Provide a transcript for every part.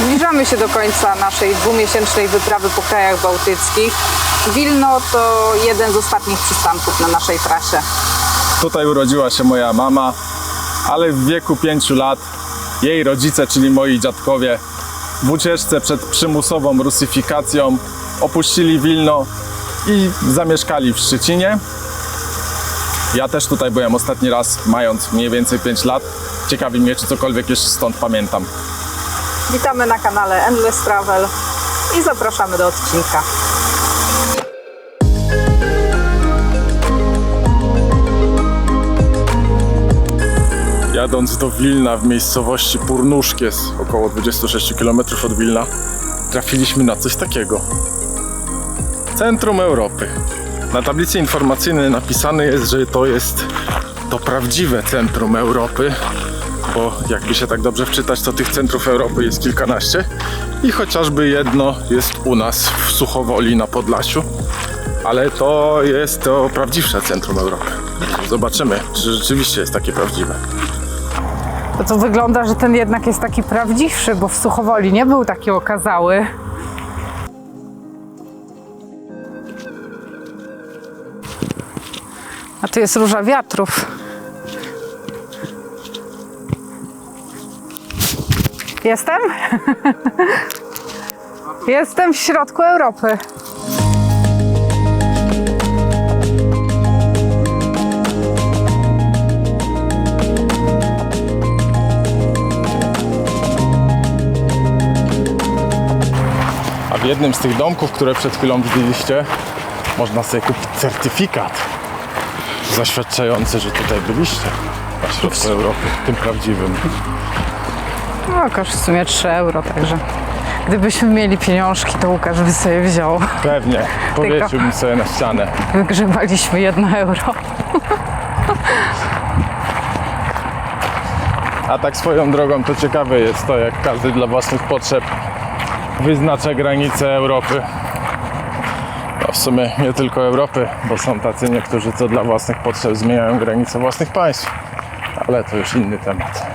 Zbliżamy się do końca naszej dwumiesięcznej wyprawy po krajach bałtyckich. Wilno to jeden z ostatnich przystanków na naszej trasie. Tutaj urodziła się moja mama, ale w wieku 5 lat jej rodzice, czyli moi dziadkowie, w ucieczce przed przymusową rusyfikacją opuścili Wilno i zamieszkali w Szczecinie. Ja też tutaj byłem ostatni raz, mając mniej więcej 5 lat. Ciekawi mnie, czy cokolwiek jeszcze stąd pamiętam. Witamy na kanale Endless Travel i zapraszamy do odcinka. Jadąc do Wilna w miejscowości Purnuszkies, około 26 km od Wilna, trafiliśmy na coś takiego. Centrum Europy. Na tablicy informacyjnej napisane jest, że to jest to prawdziwe centrum Europy, bo jakby się tak dobrze wczytać, to tych centrów Europy jest kilkanaście i chociażby jedno jest u nas w Suchowoli na Podlasiu, ale to jest to prawdziwsze centrum Europy. Zobaczymy, czy rzeczywiście jest takie prawdziwe. To co wygląda, że ten jednak jest taki prawdziwszy, bo w Suchowoli nie był taki okazały. A tu jest róża wiatrów. Jestem? Jestem w środku Europy. A w jednym z tych domków, które przed chwilą widzieliście, można sobie kupić certyfikat zaświadczający, że tutaj byliście na środku Europy, tym prawdziwym. No, koszt w sumie 3 euro, także gdybyśmy mieli pieniążki, to Łukasz by sobie wziął. Pewnie, powiesiłbym sobie na ścianę. Wygrzebaliśmy 1 euro. A tak swoją drogą to ciekawe jest to, jak każdy dla własnych potrzeb wyznacza granice Europy. No w sumie nie tylko Europy, bo są tacy niektórzy, co dla własnych potrzeb zmieniają granice własnych państw. Ale to już inny temat.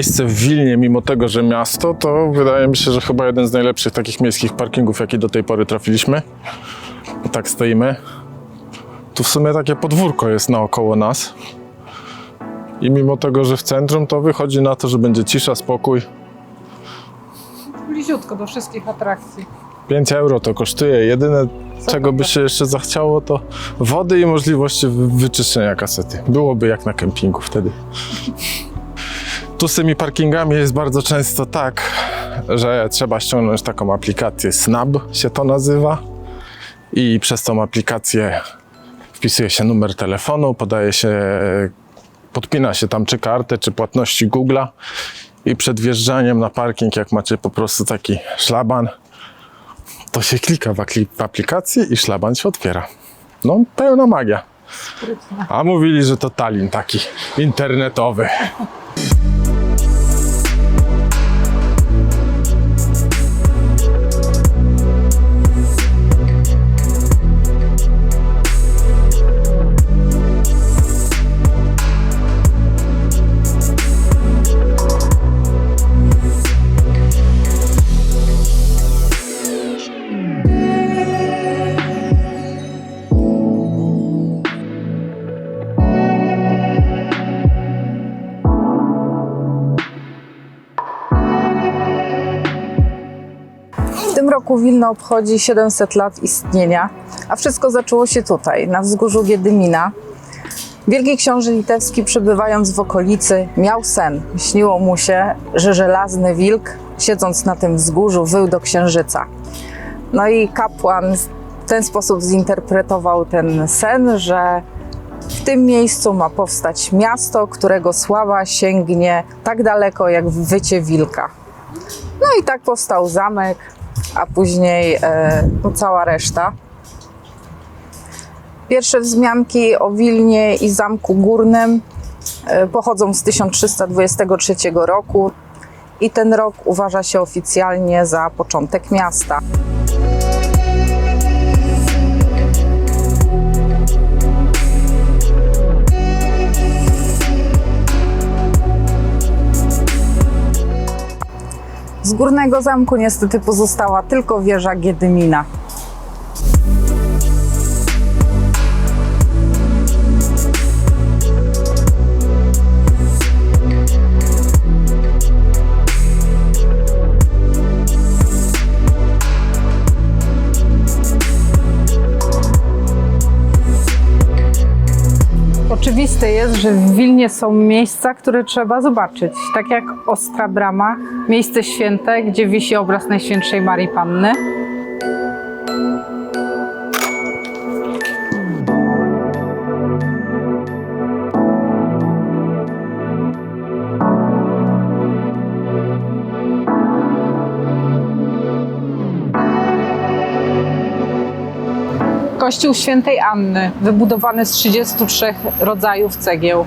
Miejsce w Wilnie, mimo tego, że miasto, to wydaje mi się, że chyba jeden z najlepszych takich miejskich parkingów, jaki do tej pory trafiliśmy. I tak stoimy. Tu w sumie takie podwórko jest naokoło nas. I mimo tego, że w centrum, to wychodzi na to, że będzie cisza, spokój. Bliziutko do wszystkich atrakcji. 5 euro to kosztuje. Jedyne, czego by się jeszcze zachciało, to wody i możliwości wy- wyczyszczenia kasety. Byłoby jak na kempingu wtedy. Tu z tymi parkingami jest bardzo często tak, że trzeba ściągnąć taką aplikację Snap się to nazywa i przez tą aplikację wpisuje się numer telefonu, podaje się, podpina się tam czy kartę, czy płatności Google'a i przed wjeżdżaniem na parking, jak macie po prostu taki szlaban, to się klika w, aplikacji i szlaban się otwiera. No, pełna magia. A mówili, że to Tallinn taki internetowy. Roku Wilno obchodzi 700 lat istnienia, a wszystko zaczęło się tutaj, na wzgórzu Giedymina. Wielki książę litewski przebywając w okolicy miał sen. Śniło mu się, że żelazny wilk, siedząc na tym wzgórzu, wył do księżyca. No i kapłan w ten sposób zinterpretował ten sen, że w tym miejscu ma powstać miasto, którego sława sięgnie tak daleko jak wycie wilka. No i tak powstał zamek, a później no, cała reszta. Pierwsze wzmianki o Wilnie i Zamku Górnym e, pochodzą z 1323 roku i ten rok uważa się oficjalnie za początek miasta. Górnego zamku niestety pozostała tylko wieża Giedymina. Że w Wilnie są miejsca, które trzeba zobaczyć. Tak jak Ostra Brama, miejsce święte, gdzie wisi obraz Najświętszej Marii Panny. Kościół Świętej Anny, wybudowany z 33 rodzajów cegieł.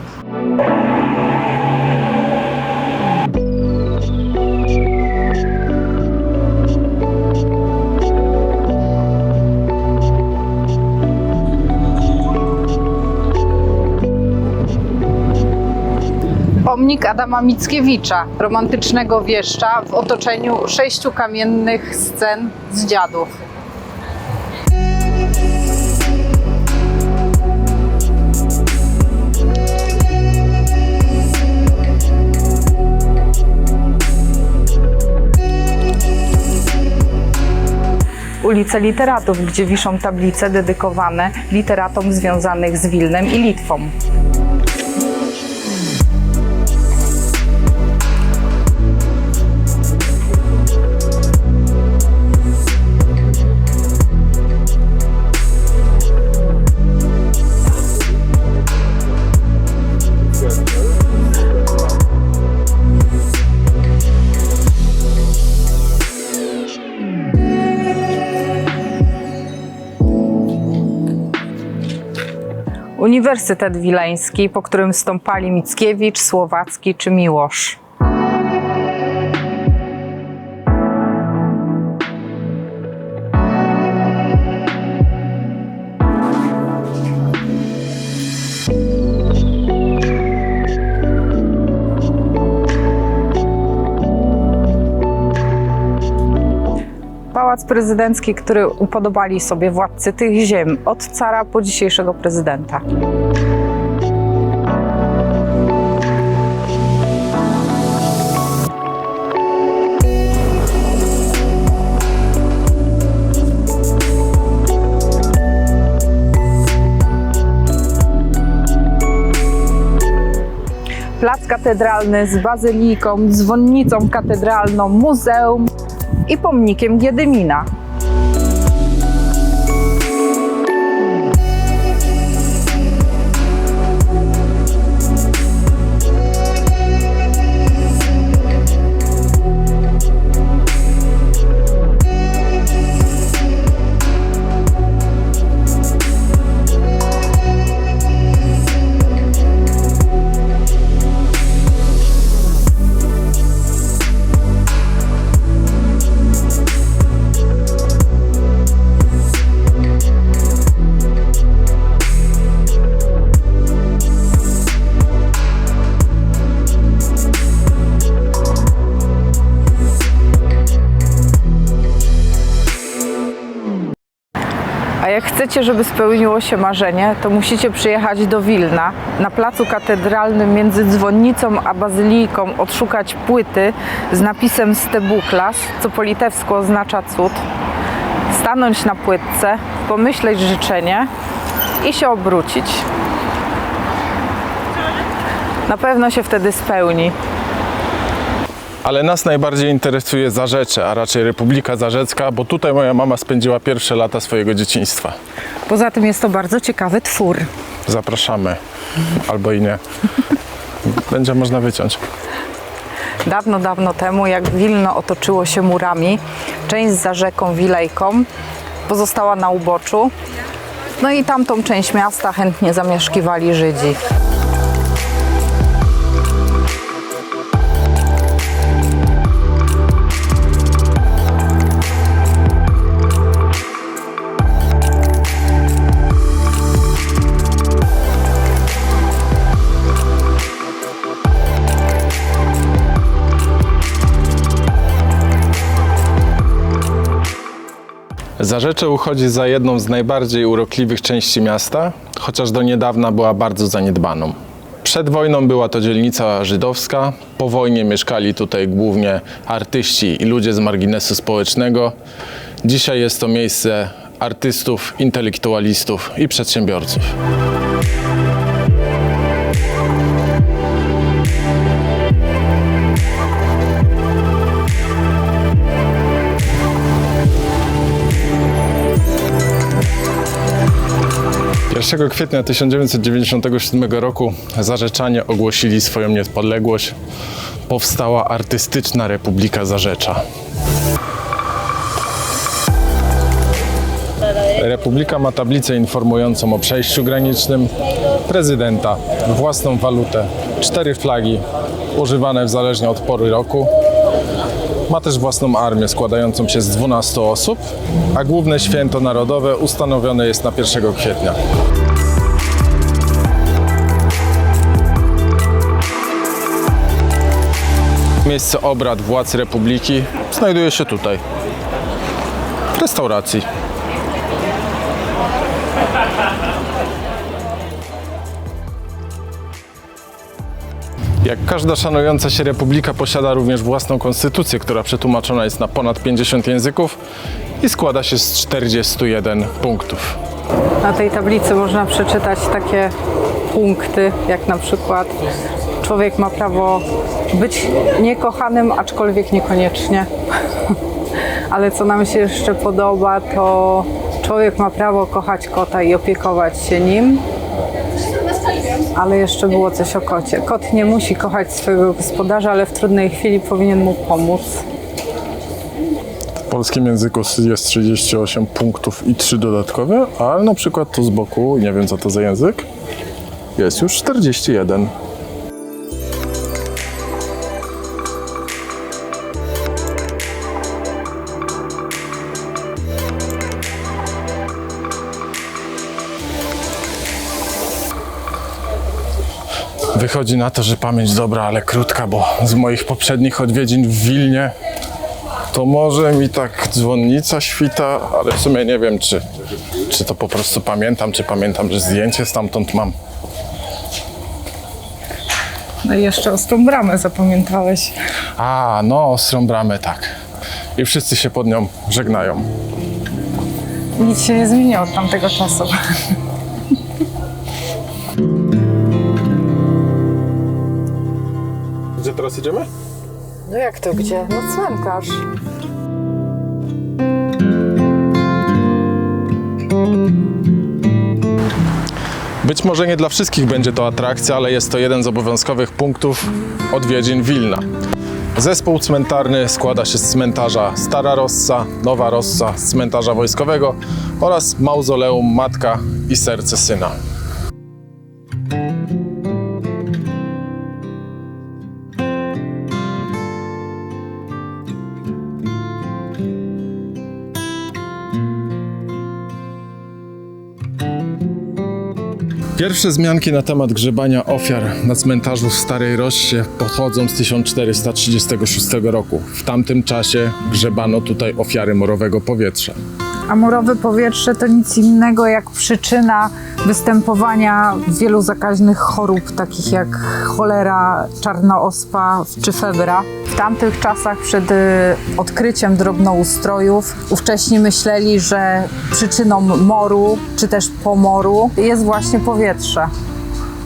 Pomnik Adama Mickiewicza, romantycznego wieszcza w otoczeniu sześciu kamiennych scen z dziadów. Ulicę Literatów, gdzie wiszą tablice dedykowane literatom związanych z Wilnem i Litwą. Uniwersytet Wileński, po którym stąpali Mickiewicz, Słowacki czy Miłosz. Pałac prezydencki, który upodobali sobie władcy tych ziem, od cara po dzisiejszego prezydenta. Plac katedralny z bazyliką, dzwonnicą katedralną, muzeum i pomnikiem Giedymina. Chcecie, żeby spełniło się marzenie, to musicie przyjechać do Wilna. Na placu katedralnym między dzwonnicą a bazyliką odszukać płyty z napisem Stebuklas, co po litewsku oznacza cud. Stanąć na płytce, pomyśleć życzenie i się obrócić. Na pewno się wtedy spełni. Ale nas najbardziej interesuje Zarzecze, a raczej Republika Zarzecka, bo tutaj moja mama spędziła pierwsze lata swojego dzieciństwa. Poza tym jest to bardzo ciekawy twór. Zapraszamy. Albo i nie. Będzie można wyciąć. Dawno, dawno temu, jak Wilno otoczyło się murami, część za rzeką Wilejką pozostała na uboczu. No i tamtą część miasta chętnie zamieszkiwali Żydzi. Zarzecze uchodzi za jedną z najbardziej urokliwych części miasta, chociaż do niedawna była bardzo zaniedbaną. Przed wojną była to dzielnica żydowska, po wojnie mieszkali tutaj głównie artyści i ludzie z marginesu społecznego. Dzisiaj jest to miejsce artystów, intelektualistów i przedsiębiorców. Pierwszego kwietnia 1997 roku Zarzeczanie ogłosili swoją niepodległość. Powstała Artystyczna Republika Zarzecza. Republika ma tablicę informującą o przejściu granicznym, prezydenta, własną walutę, cztery flagi używane zależnie od pory roku. Ma też własną armię składającą się z 12 osób, a główne święto narodowe ustanowione jest na 1 kwietnia. Miejsce obrad władz republiki znajduje się tutaj, w restauracji. Jak każda szanująca się republika posiada również własną konstytucję, która przetłumaczona jest na ponad 50 języków i składa się z 41 punktów. Na tej tablicy można przeczytać takie punkty, jak na przykład człowiek ma prawo być niekochanym, aczkolwiek niekoniecznie. Ale co nam się jeszcze podoba, to człowiek ma prawo kochać kota i opiekować się nim. Ale jeszcze było coś o kocie. Kot nie musi kochać swojego gospodarza, ale w trudnej chwili powinien mu pomóc. W polskim języku jest 38 punktów i 3 dodatkowe, ale na przykład tu z boku, nie wiem co to za język, jest już 41. Wychodzi na to, że pamięć dobra, ale krótka, bo z moich poprzednich odwiedzin w Wilnie to może mi tak dzwonnica świta, ale w sumie nie wiem, czy, czy to po prostu pamiętam, czy pamiętam, że zdjęcie stamtąd mam. No i jeszcze ostrą bramę zapamiętałeś. A, no, ostrą bramę, tak. I wszyscy się pod nią żegnają. Nic się nie zmieniło od tamtego czasu. Gdzie teraz idziemy? No jak to gdzie? No cmentarz. Być może nie dla wszystkich będzie to atrakcja, ale jest to jeden z obowiązkowych punktów odwiedzin Wilna. Zespół cmentarny składa się z cmentarza Stara Rossa, Nowa Rossa, cmentarza wojskowego oraz mauzoleum Matka i Serce Syna. Pierwsze wzmianki na temat grzebania ofiar na cmentarzu w Starej Roście pochodzą z 1436 roku. W tamtym czasie grzebano tutaj ofiary morowego powietrza. A morowe powietrze to nic innego jak przyczyna występowania wielu zakaźnych chorób, takich jak cholera, czarnoospa czy febra. W tamtych czasach przed y, odkryciem drobnoustrojów ówcześni myśleli, że przyczyną moru czy też pomoru jest właśnie powietrze.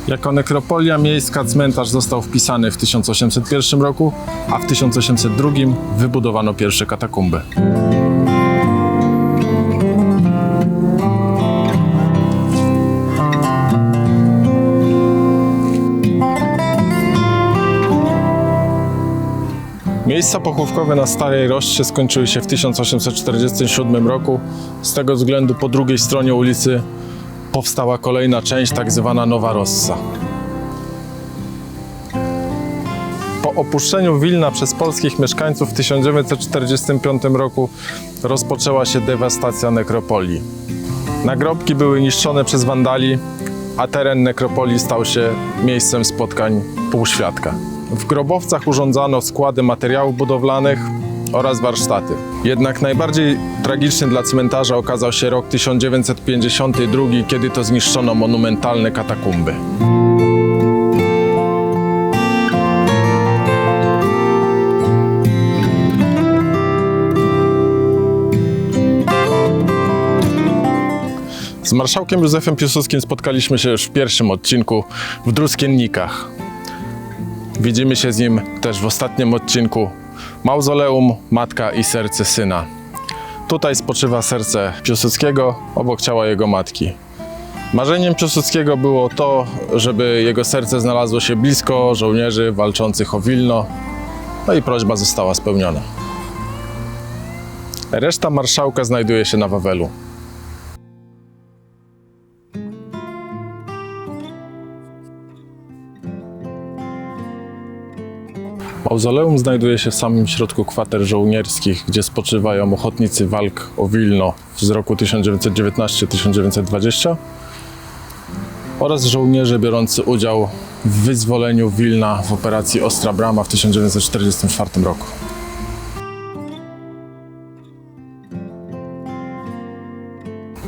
Jako nekropolia miejska cmentarz został wpisany w 1801 roku, a w 1802 wybudowano pierwsze katakumby. Miejsca pochówkowe na Starej Roście skończyły się w 1847 roku. Z tego względu po drugiej stronie ulicy powstała kolejna część, tak zwana Nowa Rossa. Po opuszczeniu Wilna przez polskich mieszkańców w 1945 roku rozpoczęła się dewastacja nekropolii. Nagrobki były niszczone przez wandali, a teren nekropolii stał się miejscem spotkań półświadka. W grobowcach urządzano składy materiałów budowlanych, oraz warsztaty. Jednak najbardziej tragiczny dla cmentarza okazał się rok 1952, kiedy to zniszczono monumentalne katakumby. Z marszałkiem Józefem Piłsudskim spotkaliśmy się już w pierwszym odcinku w Druskiennikach. Widzimy się z nim też w ostatnim odcinku Mauzoleum, Matka i Serce Syna. Tutaj spoczywa serce Piłsudskiego obok ciała jego matki. Marzeniem Piłsudskiego było to, żeby jego serce znalazło się blisko żołnierzy walczących o Wilno, no i prośba została spełniona. Reszta marszałka znajduje się na Wawelu. Mauzoleum znajduje się w samym środku kwater żołnierskich, gdzie spoczywają ochotnicy walk o Wilno z roku 1919-1920 oraz żołnierze biorący udział w wyzwoleniu Wilna w operacji Ostra Brama w 1944 roku.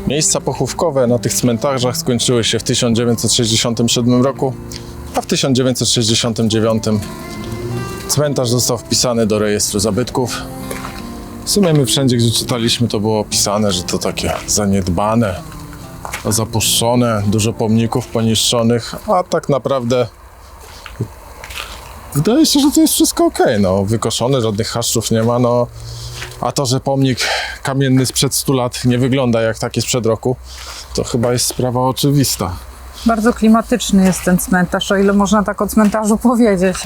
Miejsca pochówkowe na tych cmentarzach skończyły się w 1967 roku, a w 1969 Cmentarz został wpisany do rejestru zabytków. W sumie my wszędzie, gdzie czytaliśmy, to było opisane, że to takie zaniedbane, zapuszczone, dużo pomników poniszczonych, a tak naprawdę wydaje się, że to jest wszystko ok. No, wykoszone, żadnych haszczów nie ma, no. A to, że pomnik kamienny sprzed 100 lat nie wygląda jak taki sprzed roku, to chyba jest sprawa oczywista. Bardzo klimatyczny jest ten cmentarz, o ile można tak o cmentarzu powiedzieć.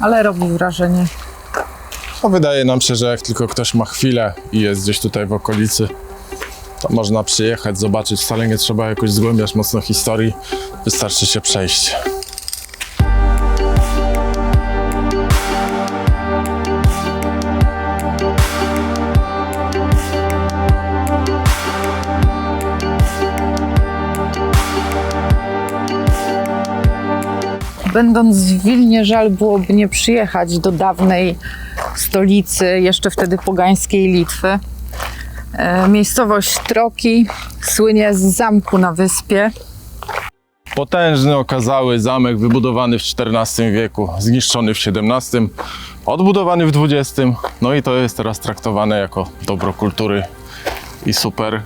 Ale robi wrażenie. No, wydaje nam się, że jak tylko ktoś ma chwilę i jest gdzieś tutaj w okolicy, to można przyjechać, zobaczyć. Wcale nie trzeba jakoś zgłębiać mocno historii, wystarczy się przejść. Będąc w Wilnie, żal byłoby nie przyjechać do dawnej stolicy, jeszcze wtedy pogańskiej Litwy. E, Miejscowość Troki słynie z zamku na wyspie. Potężny, okazały zamek wybudowany w XIV wieku, zniszczony w XVII, odbudowany w XX. No i to jest teraz traktowane jako dobro kultury i super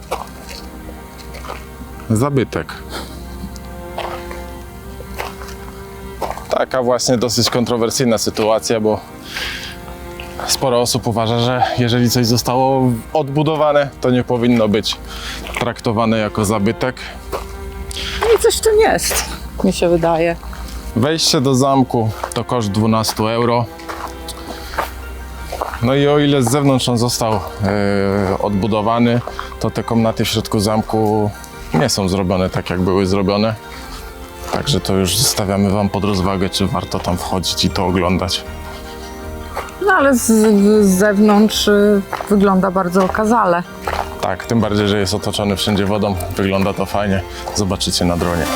zabytek. Taka właśnie dosyć kontrowersyjna sytuacja, bo sporo osób uważa, że jeżeli coś zostało odbudowane, to nie powinno być traktowane jako zabytek. No i coś tym jest, mi się wydaje. Wejście do zamku to koszt 12 euro. No i o ile z zewnątrz on został e, odbudowany, to te komnaty w środku zamku nie są zrobione tak, jak były zrobione. Także to już zostawiamy Wam pod rozwagę, czy warto tam wchodzić i to oglądać. No ale z, z zewnątrz y, wygląda bardzo okazale. Tak, tym bardziej, że jest otoczony wszędzie wodą. Wygląda to fajnie. Zobaczycie na dronie.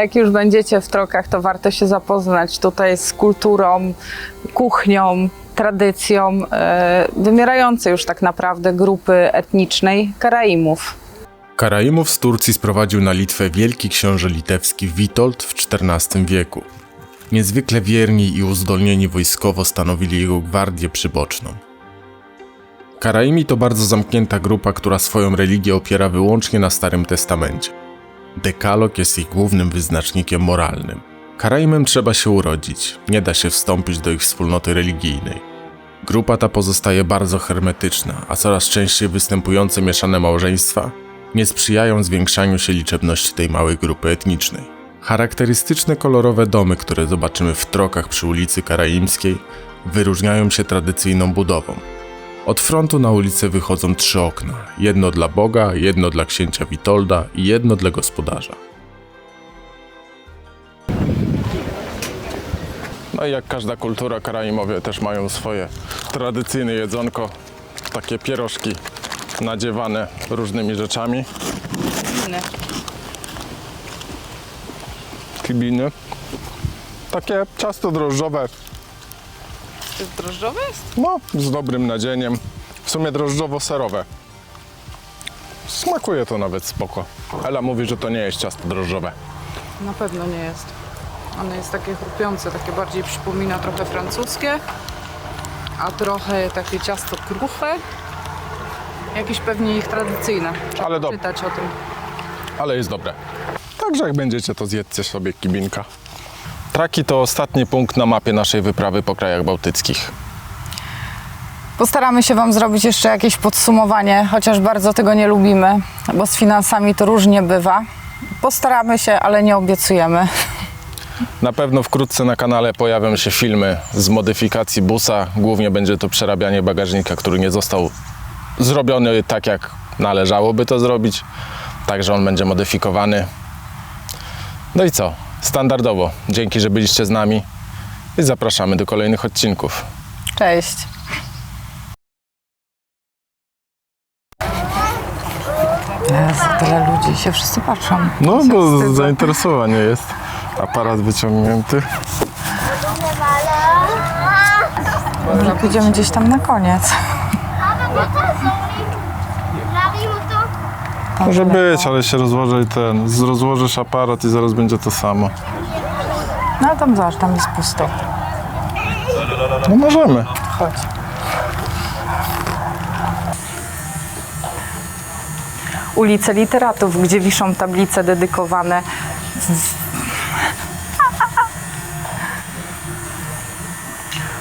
Jak już będziecie w Trokach, to warto się zapoznać tutaj z kulturą, kuchnią, tradycją e, wymierającej już tak naprawdę grupy etnicznej Karaimów. Karaimów z Turcji sprowadził na Litwę wielki książę litewski Witold w XIV wieku. Niezwykle wierni i uzdolnieni wojskowo stanowili jego gwardię przyboczną. Karaimi to bardzo zamknięta grupa, która swoją religię opiera wyłącznie na Starym Testamencie. Dekalog jest ich głównym wyznacznikiem moralnym. Karaimem trzeba się urodzić, nie da się wstąpić do ich wspólnoty religijnej. Grupa ta pozostaje bardzo hermetyczna, a coraz częściej występujące mieszane małżeństwa nie sprzyjają zwiększaniu się liczebności tej małej grupy etnicznej. Charakterystyczne kolorowe domy, które zobaczymy w trokach przy ulicy Karaimskiej, wyróżniają się tradycyjną budową. Od frontu na ulicę wychodzą trzy okna: jedno dla Boga, jedno dla księcia Witolda i jedno dla gospodarza. No i jak każda kultura, Karaimowie też mają swoje tradycyjne jedzonko. Takie pierożki nadziewane różnymi rzeczami. Inne. Kibiny. Takie ciasto drożdżowe drożdżowe jest? no z dobrym nadzieniem. W sumie drożdżowo-serowe. Smakuje to nawet spoko. Ela mówi, że to nie jest ciasto drożdżowe. Na pewno nie jest. Ono jest takie chrupiące, takie bardziej przypomina trochę francuskie, a trochę takie ciasto kruche. Jakieś pewnie ich tradycyjne. Trzeba Ale dob- czytać o tym. ale jest dobre. Także jak będziecie, to zjedzcie sobie kibinka. Traki to ostatni punkt na mapie naszej wyprawy po krajach bałtyckich. Postaramy się Wam zrobić jeszcze jakieś podsumowanie, chociaż bardzo tego nie lubimy, bo z finansami to różnie bywa. Postaramy się, ale nie obiecujemy. Na pewno wkrótce na kanale pojawią się filmy z modyfikacji busa. Głównie będzie to przerabianie bagażnika, który nie został zrobiony tak, jak należałoby to zrobić. Także on będzie modyfikowany. No i co? Standardowo. Dzięki, że byliście z nami i zapraszamy do kolejnych odcinków. Cześć. Jezu, tyle ludzi się wszyscy patrzą. No, Się bo wstydzę. zainteresowanie jest. Aparat wyciągnięty. Może pójdziemy gdzieś tam na koniec. Może być, ale się rozłoży ten. z- Rozłożysz aparat i zaraz będzie to samo. No ale tam zobacz, tam jest pusto. No możemy. Chodź. Ulice Literatów, gdzie wiszą tablice dedykowane.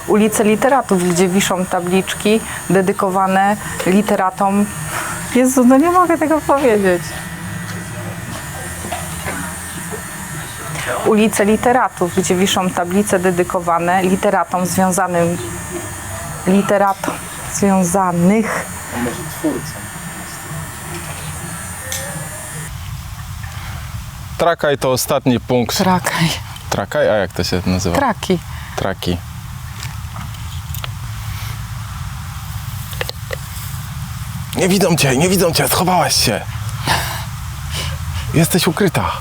Ulice Literatów, gdzie wiszą tabliczki dedykowane literatom. Jezu, no nie mogę tego powiedzieć. Ulice Literatów, gdzie wiszą tablice dedykowane literatom związanym literatom związanych Trakaj to ostatni punkt. Trakaj. Trakaj? A jak to się nazywa? Traki. Traki. Nie widzą cię, nie widzą cię, schowałaś się. Jesteś ukryta.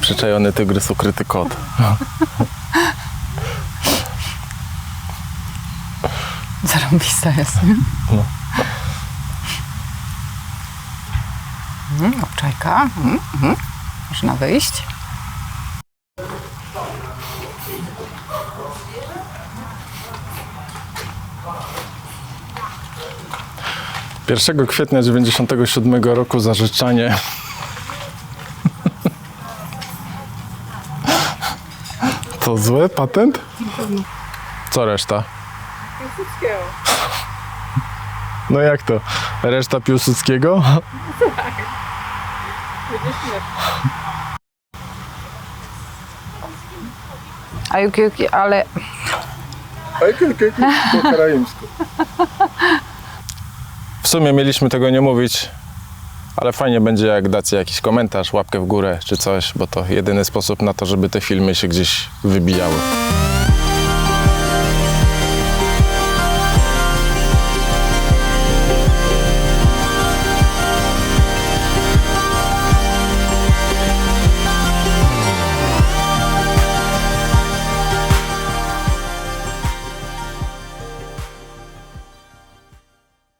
Przyczajony tygrys, ukryty kot. Zarąbista jest? No. Mm, obczajka. Mm, mm. Można wyjść. 1 kwietnia 97 roku zażyczanie. To zły patent? Co reszta? No jak to? Reszta Piłsudskiego? A juki, juki, ale Po karaimsku. W sumie mieliśmy tego nie mówić, ale fajnie będzie jak dacie jakiś komentarz, łapkę w górę czy coś, bo to jedyny sposób na to, żeby te filmy się gdzieś wybijały.